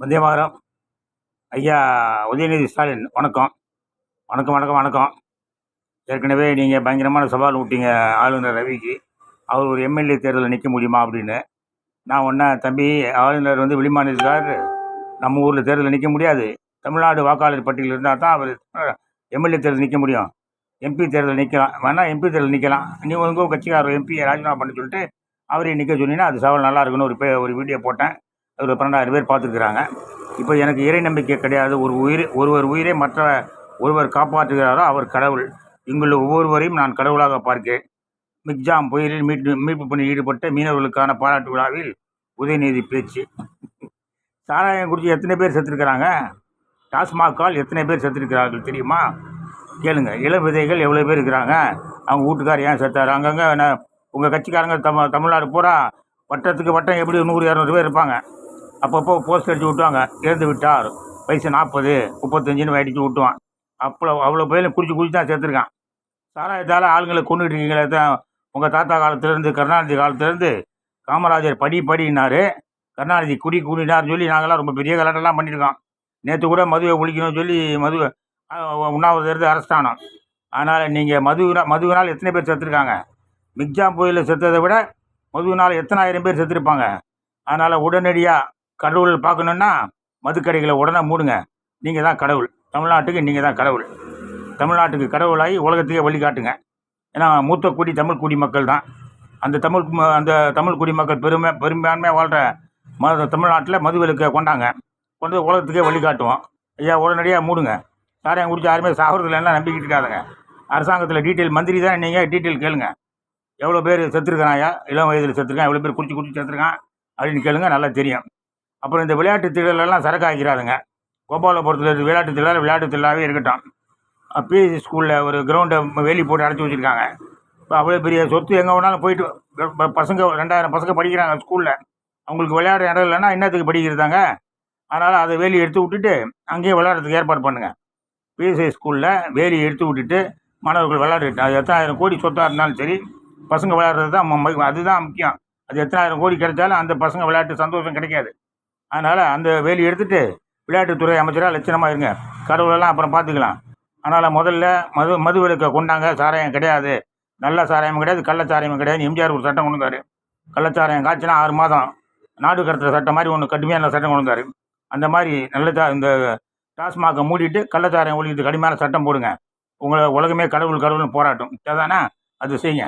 மதியமாரம் ஐயா உதயநிதி ஸ்டாலின் வணக்கம். வணக்கம் வணக்கம் வணக்கம். ஏற்கனவே நீங்கள் பயங்கரமான சவால் விட்டீங்க ஆளுநர் ரவிக்கு. அவர் ஒரு எம்எல்ஏ தேர்தலில் நிற்க முடியுமா அப்படின்னு. நான் ஒன்றா தம்பி ஆளுநர் வந்து வெளிமாநிலத்தார் நம்ம ஊரில் தேர்தலில் நிற்க முடியாது. தமிழ்நாடு வாக்காளர் பட்டியலில் இருந்தால் தான் அவர் எம்எல்ஏ தேர்தல் நிற்க முடியும். எம்பி தேர்தல் நிற்கலாம் வேணால் எம்பி தேர்தல் நிற்கலாம் நீ உங்கள் கட்சிக்காரர் எம்பியை ராஜினாமா பண்ண சொல்லிட்டு அவரையும் நிற்க சொன்னீங்கன்னா அது சவால் நல்லா இருக்குன்னு ஒரு பே ஒரு வீடியோ போட்டேன். ஒரு பன்னெண்டாயிரம் பேர் பார்த்துருக்குறாங்க. இப்போ எனக்கு இறை நம்பிக்கை கிடையாது. ஒரு உயிர் ஒருவர் உயிரை மற்ற ஒருவர் காப்பாற்றுகிறாரோ அவர் கடவுள். இங்குள்ள ஒவ்வொருவரையும் நான் கடவுளாக பார்க்கிறேன். மிக்ஜாம் புயலில் மீட்பு மீட்பு பணியில் ஈடுபட்ட மீனவர்களுக்கான பாராட்டு விழாவில் உதயநிதி பேச்சு. சாராயம் குடிச்சு எத்தனை பேர் செத்துருக்கிறாங்க? டாஸ்மாகால் எத்தனை பேர் செத்துருக்கிறார்கள் தெரியுமா? கேளுங்க. இளம் விதைகள் எவ்வளோ பேர் இருக்கிறாங்க? அவங்க வீட்டுக்கார் ஏன் செத்தார்? அங்கங்கே உங்கள் கட்சிக்காரங்க தமிழ் தமிழ்நாடு பூரா வட்டத்துக்கு வட்டம் எப்படி நூறு இரநூறு பேர் இருப்பாங்க. அப்பப்போ போஸ்ட் அடித்து விட்டுவாங்க. இறந்து விட்டார் வயசு நாற்பது முப்பத்தஞ்சுன்னு வயடிச்சு விட்டுவான். அப்போ அவ்வளோ பேரும் குடிச்சு குடிச்சு தான் சேர்த்துருக்கான் சாராயத்தால் ஆளுங்களை கொண்டுகிட்டு இருக்கீங்களே தான் உங்கள் தாத்தா காலத்துலேருந்து கருணாநிதி காலத்துலேருந்து காமராஜர் படி படினார் கருணாநிதி குடி கூடினார்னு சொல்லி நாங்களாம் ரொம்ப பெரிய கலாட்டெல்லாம் பண்ணியிருக்கோம். நேற்று கூட மதுவை ஒழிக்கணும்னு சொல்லி மது உண்ணாவிரதம் இருந்து அரெஸ்ட் ஆனோம் அதனால் நீங்கள் மதுவினா மதுவினால் எத்தனை பேர் செத்துருக்காங்க? மிக்ஜாம் புயலில் செத்ததை விட மதுவினால் எத்தனாயிரம் பேர் செத்துருப்பாங்க? அதனால் உடனடியாக கடவுள் பார்க்கணுன்னா மதுக்கடைகளை உடனே மூடுங்க. நீங்கள் தான் கடவுள். தமிழ்நாட்டுக்கு நீங்கள் தான் கடவுள். தமிழ்நாட்டுக்கு கடவுளாகி உலகத்துக்கே வழிகாட்டுங்க ஏன்னா மூத்த குடி தமிழ் குடி மக்கள் தான். அந்த தமிழ் அந்த தமிழ் குடிமக்கள் பெருமை பெரும்பான்மையாக வாழ்கிற ம தமிழ்நாட்டில் மதுவிலக்கை கொண்டாங்க. கொண்டு உலகத்துக்கே வழிகாட்டுவோம் ஐயா உடனடியாக மூடுங்க. சாராயம் குடிச்சு யாருமே சாகிறதுல எல்லாம் நம்பிக்கிட்டு இருக்காதுங்க. அரசாங்கத்தில் டீட்டெயில் மந்திரி தான் நீங்கள் டீட்டெயில் கேளுங்க. எவ்வளோ பேர் செத்துருக்கான் ஐயா? இளம் வயதில் செத்துருக்கான் எவ்வளோ பேர் குடிச்சு குடிச்சு செத்துருக்கான்? அப்படின்னு கேளுங்க நல்லா தெரியும். அப்புறம் இந்த விளையாட்டு திடலெல்லாம் சரக்கு ஆக்கிறாருங்க கோபாலபுரத்தில் இருக்க விளையாட்டு திடல் விளையாட்டு திடலாகவே இருக்கட்டும். பிஎஸ்சி ஸ்கூலில் ஒரு கிரவுண்டை வேலி போட்டு அடைச்சி வச்சுருக்காங்க. இப்போ அவ்வளோ பெரிய சொத்து எங்கே வேணாலும் போயிட்டு பசங்க ரெண்டாயிரம் பசங்க படிக்கிறாங்க ஸ்கூலில் அவங்களுக்கு விளையாட இடம் இல்லைன்னா என்னத்துக்கு படிக்கிறதாங்க? அதனால் அதை வேலி எடுத்து விட்டுட்டு அங்கேயே விளையாடுறதுக்கு ஏற்பாடு பண்ணுங்கள் பிஎஸ்ஐ ஸ்கூலில் வேலி எடுத்து விட்டுட்டு மாணவர்கள் விளையாடிட்டு அது எத்தனாயிரம் கோடி சொத்தாக இருந்தாலும் சரி பசங்க விளையாடுறது தான் அதுதான் முக்கியம். அது எத்தனாயிரம் கோடி கிடைச்சாலும் அந்த பசங்க விளையாட்டு சந்தோஷம் கிடைக்காது. அதனால் அந்த வேலி எடுத்துட்டு விளையாட்டுத்துறை அமைச்சராக லட்சணமாக இருங்க. கடவுளெல்லாம் அப்புறம் பார்த்துக்கலாம். அதனால் முதல்ல மது மது விலக்கை கொண்டாங்க. சாராயம் கிடையாது. நல்ல சாராயமும் கிடையாது கள்ளச்சாராயம் கிடையாது. எம்ஜிஆர் ஒரு சட்டம் கொண்டு வந்தார். கள்ளச்சாராயம் காய்ச்சினா ஆறு மாதம். நாடு கடத்துகிற சட்டம் மாதிரி ஒன்று கடுமையான சட்டம் கொண்டு வந்தார். அந்த மாதிரி நல்ல சா இந்த டாஸ்மாகை மூடிட்டு கள்ளச்சாராயம் ஒழிக்கிட்டு கடுமையான சட்டம் போடுங்க. உங்களை உலகமே கடவுள் கடவுள்னு போராட்டம். சரிதானா அது செய்யுங்க.